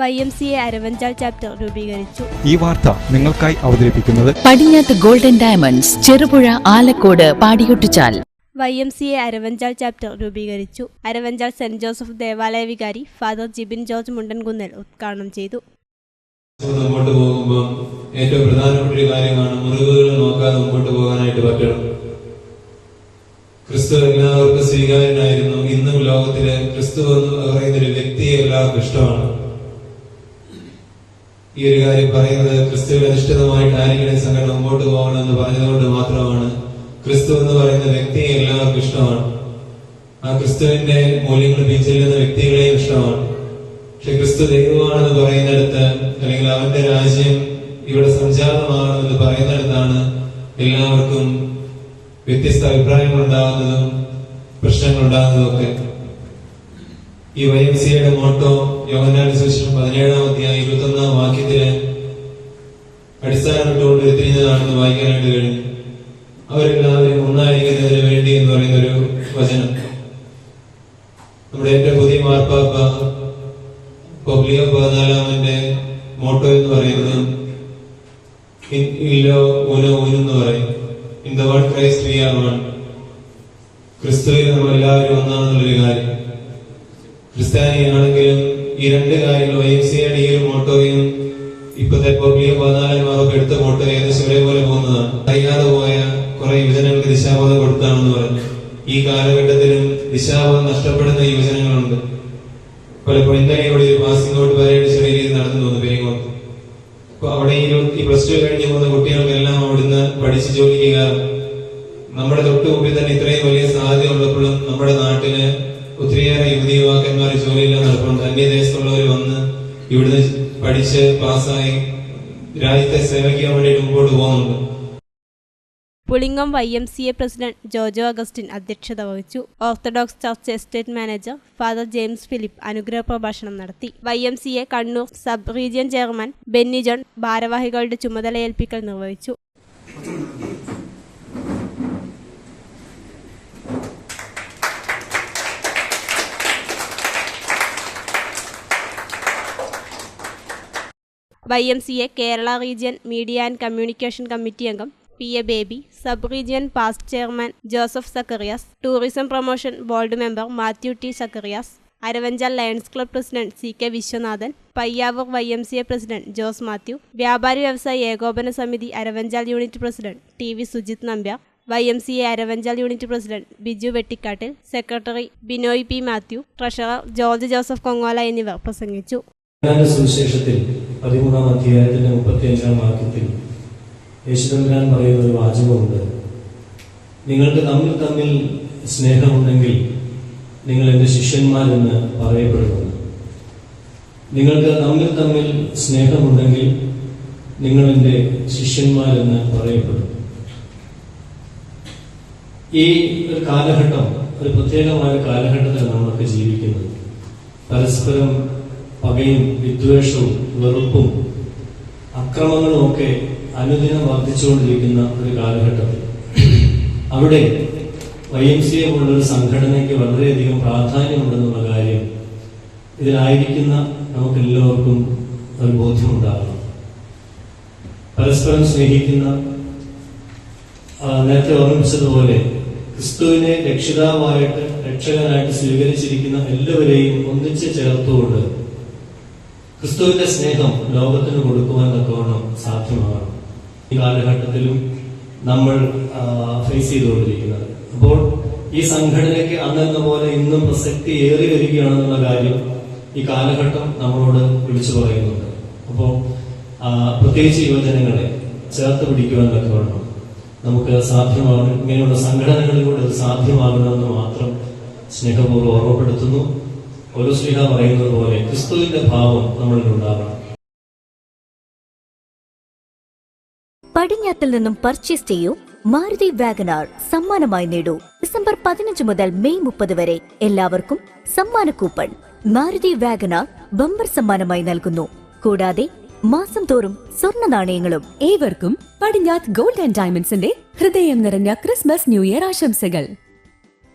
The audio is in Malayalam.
Y M C A Aravanchal chapter രൂപീകരിച്ചു. ഈ വാർത്ത നിങ്ങൾക്കായി അവതരിപ്പിക്കുന്നത് പടിഞ്ഞാത്ത് golden diamonds Cherupuzha Alakode Padiyottuchal. Y M C A Aravanchal chapter രൂപീകരിച്ചു. അരവഞ്ചാൽ സെന്റ് ജോസഫ് ദേവാലയ വികാരി ഫാദർ ജിബിൻ ജോർജ് മുണ്ടൻകുന്നൽ ഉദ്ഘാടനം ചെയ്തു. മുമ്പോട്ട് പോകുമ്പോൾ ഏറ്റവും പ്രധാനപ്പെട്ട ഒരു കാര്യമാണ് മുറിവുകൾ നോക്കാതെ മുമ്പോട്ട് പോകാനായിട്ട് പറ്റണം. ക്രിസ്തു എല്ലാവർക്കും സ്വീകാര്യനായിരുന്നു. ഇന്നും ലോകത്തിലെ ക്രിസ്തു എന്ന് പറയുന്ന ഒരു വ്യക്തിയെ എല്ലാവർക്കും ഇഷ്ടമാണ്. ഈ ഒരു കാര്യം പറയുന്നത് ക്രിസ്തുവിൽ അധിഷ്ഠിതമായിട്ട് ആരെങ്കിലും ഈ സംഘടന മുമ്പോട്ട് പോകണമെന്ന് പറഞ്ഞതുകൊണ്ട് മാത്രമാണ്. ക്രിസ്തു എന്ന് പറയുന്ന വ്യക്തിയെ എല്ലാവർക്കും ഇഷ്ടമാണ്. ആ ക്രിസ്തുവിന്റെ മൂല്യങ്ങൾ പിൻചെല്ലുന്ന വ്യക്തികളെയും ഇഷ്ടമാണ്. പക്ഷെ ക്രിസ്തു ദൈവമാണെന്ന് പറയുന്നിടത്ത് അല്ലെങ്കിൽ അവന്റെ രാജ്യം ഇവിടെ സംജാതമാകണമെന്ന് പറയുന്നിടത്താണ് എല്ലാവർക്കും വ്യത്യസ്ത അഭിപ്രായങ്ങൾ ഉണ്ടാകുന്നതും പ്രശ്നങ്ങൾ ഉണ്ടാകുന്നതും ഒക്കെ. ഈ വൈ എം സിയുടെ മോട്ടോ യോഗനാട് സുവിശേഷം പതിനേഴാം അധ്യായം അടിസ്ഥാനപ്പെട്ടുകൊണ്ട് തിരിഞ്ഞതാണെന്ന് വായിക്കാനായിട്ട് കഴിഞ്ഞു. അവരെല്ലാവരും ഒന്നായിരിക്കുന്നതിന് വേണ്ടി എന്ന് പറയുന്ന ഒരു വചനം. നമ്മുടെ ഏറ്റവും പുതിയ പതിനാലാമന്റെ മോട്ടോ എന്ന് പറയുന്നത് ക്രിസ്തുവിൽ നമ്മൾ എല്ലാവരും ഒന്നാണെന്നുള്ളൊരു കാര്യം. ക്രിസ്ത്യാനിയാണെങ്കിലും ഈ രണ്ട് കാര്യങ്ങളും എം ഈ ഒരു മോട്ടോയും ഇപ്പോഴത്തെ പതിനാലാം എടുത്ത മോട്ടോ ഏകദേശം ഒരേപോലെ പോകുന്നതാണ് അറിയാതെ പോയ കുറെ യുവജനങ്ങൾക്ക് ദിശാബോധം കൊടുത്താണെന്ന് പറഞ്ഞു. ഈ കാലഘട്ടത്തിലും ദിശാബോധം നഷ്ടപ്പെടുന്ന യുവജനങ്ങളുണ്ട്. പലപ്പോഴും ഇന്നലെ ഇവിടെ ഒരു പാസിംഗ് ഔട്ട് പരേഡ് ചെറിയ രീതിയിൽ നടന്നു തോന്നുന്നു പെരിങ്ങോട്ട് അപ്പൊ അവിടെ ഈ പ്ലസ് ടു കഴിഞ്ഞ് പോകുന്ന കുട്ടികൾക്കെല്ലാം അവിടുന്ന് പഠിച്ച് ജോലി കയറാം. നമ്മുടെ തൊട്ട് മുമ്പിൽ തന്നെ ഇത്രയും വലിയ സാധ്യത ഉള്ളപ്പോഴും നമ്മുടെ നാട്ടിൽ ഒത്തിരിയേറെ യുവതി യുവാക്കന്മാർ ജോലിയില്ലാതെ നടപ്പുണ്ട്. അന്യദേശത്തുള്ളവർ വന്ന് ഇവിടുന്ന് പഠിച്ച് പാസ്സായി രാജ്യത്തെ സേവിക്കാൻ വേണ്ടി മുമ്പോട്ട് പോകുന്നുണ്ട്. Pulingom Y M C A president Jojo Augustine അധ്യക്ഷത വഹിച്ചു. Orthodox church estate manager father James Philip അനുഗ്രഹ പ്രഭാഷണം നടത്തി. Y M C A Kannur sub region chairman Benny John ഭാരവാഹികളുടെ ചുമതലയേൽപ്പിക്കൽ നിർവഹിച്ചു. Y M C A Kerala region media and communication committee അംഗം P A Baby sub region past chairman Joseph Zacharias tourism promotion board member Mathew T Zacharias Aravanchal Lions club president C K Viswanathan Payyavoor Y M C A president Jose Mathew വ്യാപാരി വ്യവസായ ഏകോപന സമിതി Aravanchal unit president T V Sujith Nambiar Y M C A Aravanchal unit president Biju Vettikattil secretary Binoy P Mathew treasurer George Joseph Kongola എന്നിവർ പ്രസംഗിച്ചു. യോഹന്നാന്റെ സുവിശേഷത്തിൽ പതിമൂന്നാം അധ്യായത്തിന്റെ മുപ്പത്തിയഞ്ചാം വാക്യത്തിൽ യേശുദമ്പുരാൻ പറയുന്ന ഒരു വാചകമുണ്ട്. നിങ്ങൾക്ക് തമ്മിൽ തമ്മിൽ സ്നേഹമുണ്ടെങ്കിൽ നിങ്ങൾ എന്റെ ശിഷ്യന്മാരെന്ന് പറയപ്പെടുന്നു. നിങ്ങൾക്ക് തമ്മിൽ തമ്മിൽ സ്നേഹമുണ്ടെങ്കിൽ നിങ്ങൾ എന്റെ ശിഷ്യന്മാരെന്ന് പറയപ്പെടും ഈ ഒരു കാലഘട്ടം ഒരു പ്രത്യേകമായ ഒരു കാലഘട്ടത്തിലാണ് നമ്മളൊക്കെ ജീവിക്കുന്നത്. പരസ്പരം പകയും വിദ്വേഷവും വെറുപ്പും അക്രമങ്ങളും ഒക്കെ അനുദിനം വർദ്ധിച്ചുകൊണ്ടിരിക്കുന്ന ഒരു കാലഘട്ടത്തിൽ അവിടെ വൈ എം സി എ പോലുള്ളൊരു സംഘടനയ്ക്ക് വളരെയധികം പ്രാധാന്യമുണ്ടെന്നുള്ള കാര്യം ഇതിലായിരിക്കുന്ന നമുക്കെല്ലാവർക്കും ഒരു ബോധ്യമുണ്ടാകണം. പരസ്പരം സ്നേഹിക്കുന്ന നേരത്തെ ഓർമ്മിച്ചതുപോലെ ക്രിസ്തുവിനെ രക്ഷിതാവായിട്ട് രക്ഷകനായിട്ട് സ്വീകരിച്ചിരിക്കുന്ന എല്ലാവരെയും ഒന്നിച്ച് ചേർത്തുകൊണ്ട് ക്രിസ്തുവിന്റെ സ്നേഹം ലോകത്തിന് കൊടുക്കുവാൻ തക്കവണ്ണം സാധ്യമാകണം ഈ കാലഘട്ടത്തിലും നമ്മൾ ഫേസ് ചെയ്തുകൊണ്ടിരിക്കുന്നത്. അപ്പോൾ ഈ സംഘടനയ്ക്ക് അന്നെന്ന പോലെ ഇന്നും പ്രസക്തി ഏറി വരികയാണെന്നുള്ള കാര്യം ഈ കാലഘട്ടം നമ്മളോട് വിളിച്ചു പറയുന്നുണ്ട്. അപ്പോൾ പ്രത്യേകിച്ച് യുവജനങ്ങളെ ചേർത്ത് പിടിക്കുവാൻ തക്കവണ്ണം നമുക്ക് സാധ്യമാകണം ഇങ്ങനെയുള്ള സംഘടനകളിലൂടെ സാധ്യമാകണമെന്ന് മാത്രം സ്നേഹപൂർവം ഓർമ്മപ്പെടുത്തുന്നു. സ്നേഹ പറയുന്നത് പോലെ ക്രിസ്തുവിന്റെ ഭാവം നമ്മളിൽ ഉണ്ടാകണം. പടിഞ്ഞാത്തിൽ നിന്നും പർച്ചേസ് ചെയ്യൂ. മാരുതി വാഗനാർ സമ്മാനമായി നേടൂ. ഡിസംബർ പതിനഞ്ച് മുതൽ മെയ് മുപ്പത് വരെ എല്ലാവർക്കും സമ്മാന കൂപ്പൺ. മാരുതി വാഗനാർ ബമ്പർ സമ്മാനമായി നൽകുന്നു. കൂടാതെ മാസം തോറും സ്വർണ നാണയങ്ങളും. ഏവർക്കും പടിഞ്ഞാത്ത് ഗോൾഡ് ആൻഡ് ഡയമണ്ട്സിന്റെ ഹൃദയം നിറഞ്ഞ ക്രിസ്മസ് ന്യൂ ഇയർ ആശംസകൾ.